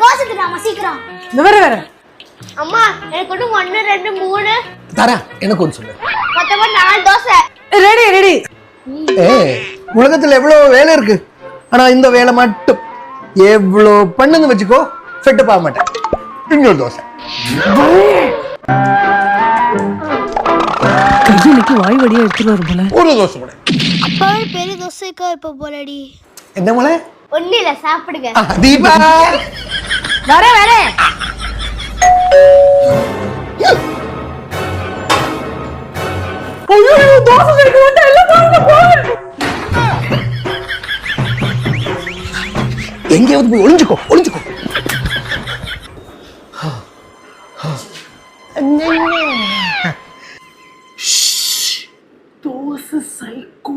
தோசை சீக்கிரம். இந்த வேற வேற. அம்மா எனக்கு ஒன்று ரெண்டு மூணு. தரா எனக்கு ஒன்று சொல்லு. மொத்தமா நாலு தோசை. ரெடி ரெடி ஏ உலகத்துல எவ்வளவு வேலை இருக்கு? ஆனா இந்த வேலை மட்டும். எவ்வளோ பண்ணுன்னு வச்சுக்கோ செட்டு பார்க்க மாட்டேன். இன்னொரு தோசை. கையனுக்கு வாய் வழியா எடுத்துட்டு வரும் போல. ஒரு தோசை அப்பாவே பெரிய தோசைக்கா இப்ப போலடி. என்ன மலை ஒன்றும் இல்லை சாப்பிடுங்க 너래 말해! ¡Ay, Dios, me gusta el amor! எங்கே வந்து போய் ஒளிஞ்சுக்கோ ஒளிஞ்சுக்கோ ஷ், தோசை சைக்கோ